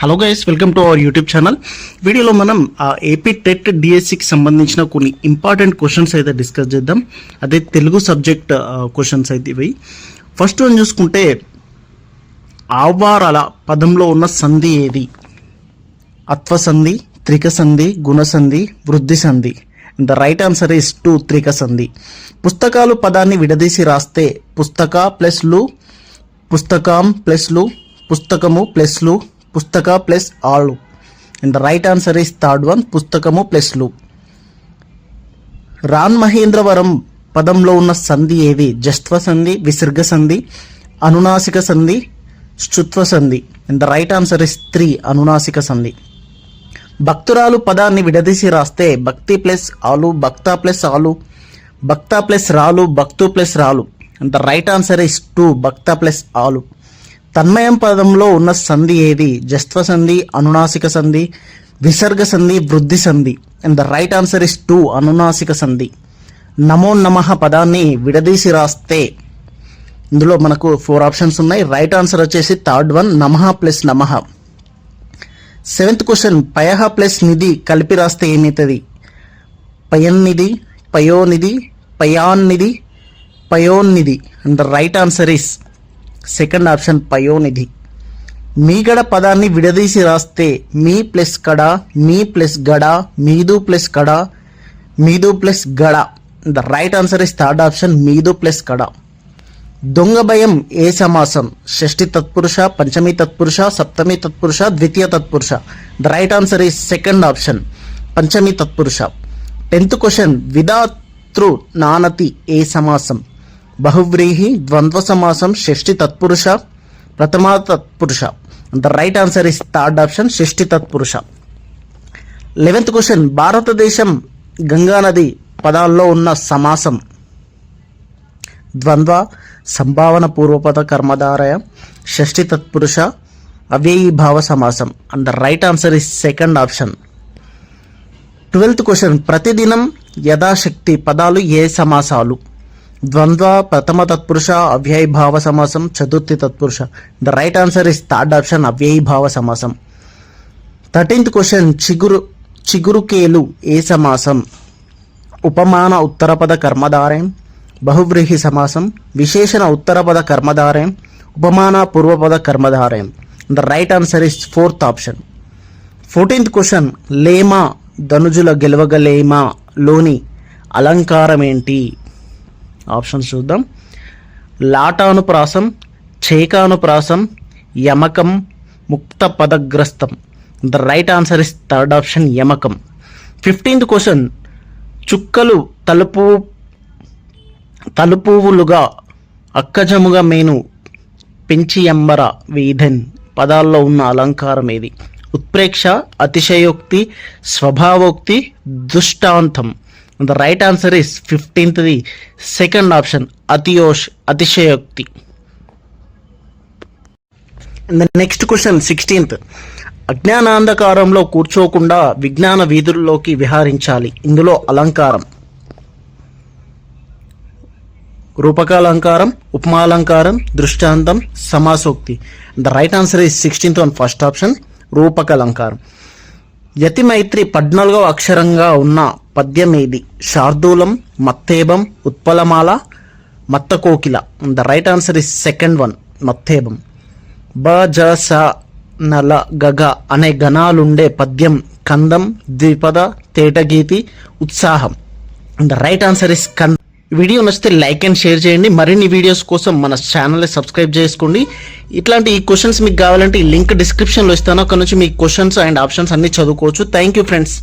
Hello guys welcome to our YouTube channel వీడియోలో మనం AP TET డిఎస్సికి సంబంధించిన కొన్ని ఇంపార్టెంట్ క్వశ్చన్స్ అయితే డిస్కస్ చేద్దాం. అదే తెలుగు సబ్జెక్ట్ క్వశ్చన్స్ అయితే ఇవి. ఫస్ట్ వన్ చూసుకుంటే ఆవారాల పదంలో ఉన్న సంధి ఏది? అత్వ సంధి త్రిక సంధి గుణ సంధి వృద్ధి సంధి. The right answer is two Trika సంధి. పుస్తకాలు పదాన్ని విడదీసి రాస్తే పుస్తక ప్లస్లు పుస్తకం ప్లస్లు పుస్తకము ప్లస్లు పుస్తక ప్లస్ ఆళ్ళు. And the right answer is third one పుస్తకము ప్లస్లు. రాన్ మహేంద్రవరం పదంలో ఉన్న సంధి ఏది? జస్త్వ సంధి విసర్గ సంధి అనునాసిక సంధి శుత్వ సంధి. And the right answer is three అనునాసిక సంధి. భక్తురాలు పదాన్ని విడదీసి రాస్తే భక్తి ప్లస్ ఆలు భక్త ప్లస్ ఆలు భక్త ప్లస్ రాలు భక్తు ప్లస్ రాలు. And the right answer is two Bhakta plus ఆలు. తన్మయం పదంలో ఉన్న సంధి ఏది? జస్త్వ సంధి అనునాసిక సంధి విసర్గ సంధి వృద్ధి సంధి. And the right answer is two అనునాసిక సంధి. నమో నమః పదాన్ని విడదీసి రాస్తే ఇందులో మనకు ఫోర్ ఆప్షన్స్ ఉన్నాయి. రైట్ ఆన్సర్ వచ్చేసి థర్డ్ వన్ నమః ప్లస్ నమః. సెవెంత్ క్వశ్చన్ పయహ ప్లస్ నిధి కలిపి రాస్తే ఏమవుతుంది పయన్నిధి పయోనిధి పయాన్నిధి పయోన్నిధి. And the right answer is second option పయోనిధి. మీగడ పదాన్ని విడదీసి రాస్తే మీ ప్లస్ కడ మీ ప్లస్ గడ మీదు ప్లస్ కడ మీదు ప్లస్ గడ. The right answer is third option మీదు plus కడ. దొంగ భయం ఏ సమాసం? షష్ఠి తత్పురుష పంచమి తత్పురుష సప్తమి తత్పురుష ద్వితీయ తత్పురుష. The right answer is second option పంచమి తత్పురుష. టెన్త్ క్వశ్చన్ విధాతృ నానతి ఏ సమాసం? బహువ్రీహి ద్వంద్వ సమాసం షష్ఠి తత్పురుష ప్రథమా తత్పురుష. The right answer is third option షష్ఠి తత్పురుష. లెవెన్త్ క్వశ్చన్ భారతదేశం గంగా నది పదాల్లో ఉన్న సమాసం. ద్వంద్వ సంభావన పూర్వపద కర్మధారయ షష్ఠి తత్పురుష అవ్యయీభావ సమాసం. And the right answer is second option twelfth question ప్రతిదినం యథాశక్తి పదాలు ఏ సమాసాలు? ద్వంద్వ ప్రథమ తత్పురుష అవ్యయభావ సమాసం చతుర్థి తత్పురుష. The right answer is third option అవ్యయభావ సమాసం. థర్టీన్త్ క్వశ్చన్ చిగురు చిగురుకేలు ఏ సమాసం? ఉపమాన ఉత్తరపద కర్మధారయం బహువ్రీహి సమాసం విశేషణ ఉత్తరపద కర్మధారయం ఉపమాన పూర్వపద కర్మధారయం. The right answer is fourth option fourteenth question లేమా ధనుజుల గెలవగలేమా? లోని అలంకారం ఏంటి ఆప్షన్స్ చూద్దాం. లాటానుప్రాసం చేకానుప్రాసం యమకం ముక్త పదగ్రస్తం the right answer is third option యమకం. Fifteenth question చుక్కలు తలుపు తలుపువులుగా అక్కజముగా మేను పెంచి ఎంబర వీధన్ పదాల్లో ఉన్న అలంకారం ఏది ఉత్ప్రేక్ష అతిశయోక్తి స్వభావోక్తి దుష్టాంతం. ద రైట్ ఆన్సర్ ఇస్ ఫిఫ్టీన్త్ది సెకండ్ ఆప్షన్ అతియోష్ అతిశయోక్తి నెక్స్ట్ క్వశ్చన్ సిక్స్టీన్త్ అజ్ఞానాంధకారంలో కూర్చోకుండా విజ్ఞాన వీధుల్లోకి విహారించాలి ఇందులో అలంకారం రూపకాలంకారం ఉపమాలంకారం దృష్టాంతం సమాసోక్తి the right answer is sixteenth one first option రూపకాలంకారం యతి మైత్రి పద్నాలుగవ అక్షరంగా ఉన్న పద్యం ఏది శార్దూలం మత్తేబం ఉత్పలమాల మత్తకోకిల. The right answer is second one మత్తేబం బ జ స నల గగ అనే గణాలుండే పద్యం కందం ద్విపద తేటగీతి ఉత్సాహం. ద రైట్ ఆన్సర్ ఇస్ కంద. వీడియో నచ్చితే లైక్ అండ్ షేర్ చేయండి. మరిన్ని వీడియోస్ కోసం మన ఛానల్ని సబ్స్క్రైబ్ చేసుకోండి. ఇట్లాంటి ఈ క్వశ్చన్స్ మీకు కావాలంటే ఈ లింక్ డిస్క్రిప్షన్లో ఇస్తాను. అక్కడ నుంచి మీ క్వశ్చన్స్ అండ్ ఆప్షన్స్ అన్ని చదువుకోవచ్చు. Thank you friends